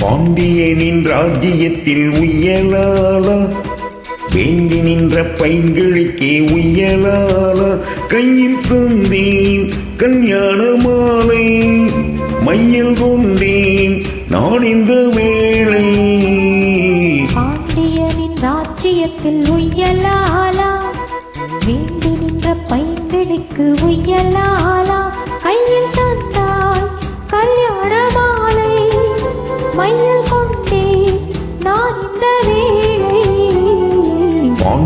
பாண்டியனின் ராஜ்யத்தில் உயலாலா வேண்டி நின்ற பைங்களுக்கே உயலாலா கையில் தந்தேன் கல்யாண மாலை மையில் கொண்டேன் நான் இந்த வேளை பாண்டியனின் ராஜ்யத்தில் உய்யலாலா வேண்டி நின்ற பைங்களுக்கு உய்யலாலா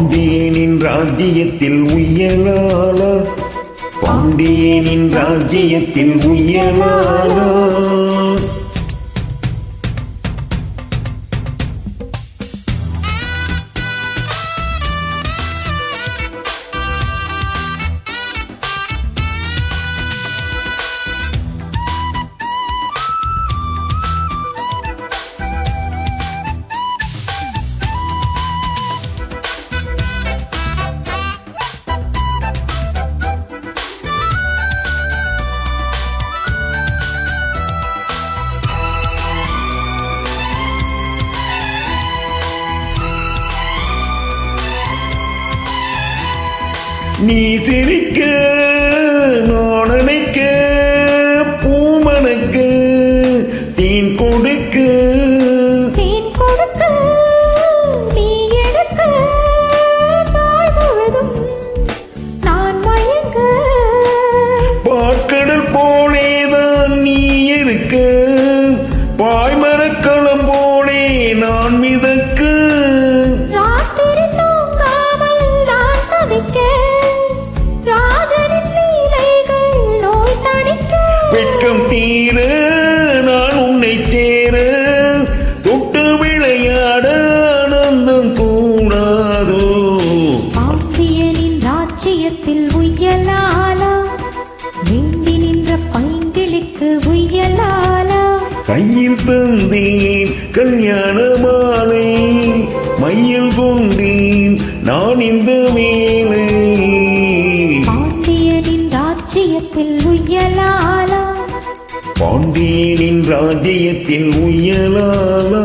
பாண்டியனின் ராஜ்யத்தில் உயலாலா பாண்டியனின் ராஜ்யத்தில் உயலாலா நீ சிரிக்க நான் நினைக்க பூமணக்க தேன் கொடுக்க. தேன் கொடுக்க நீ எடுக்க நாள் முழுதும் நான் மயங்க. பாக்கடல் போலேதான் நீ இருக்க. வெட்கம் தீர நான் உன்னை சேர. தொட்டு விளையாட ஆனந்தம் கூடாதோ? பாம்பியனின் ராஜ்யத்தில் உய்யலாலா வேண்டி நின்ற பைங்கிளிக்கு உய்யலாலா கையில் தந்தேன் கல்யாண மாலை மையில் கொண்டேன் நான் இந்த வேலை பாண்டியனின் ராஜ்யத்தில் உயலாலா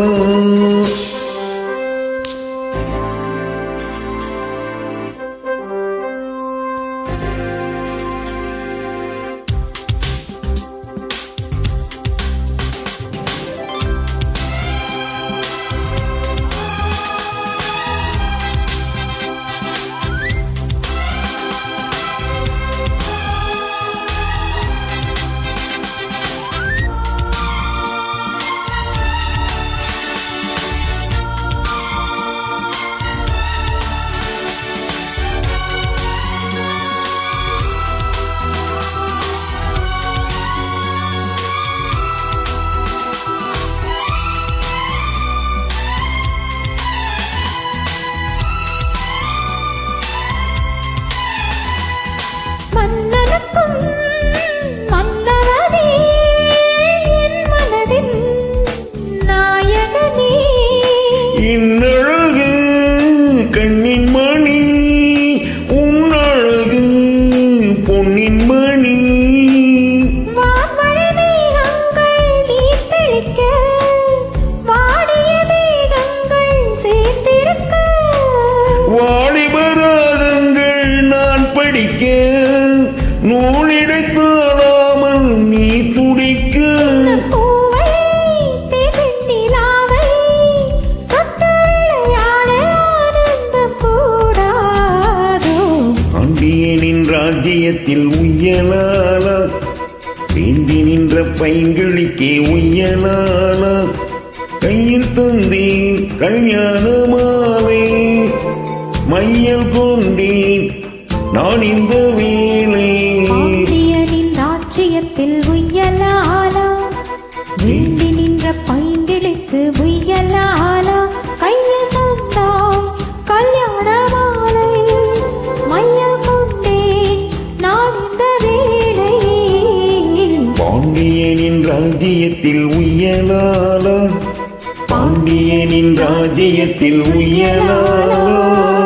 ராஜ்யத்தில் உயலாலா வேண்டி நின்ற பைங்கிழிக்கே உயலாலா கையில் தந்தி கல்யாணமாவே மையல் கொண்டேன் நான் இந்த வீண் ராஜ்யத்தில் உயலாலா பாண்டியனின் ராஜ்யத்தில் உயலாலா.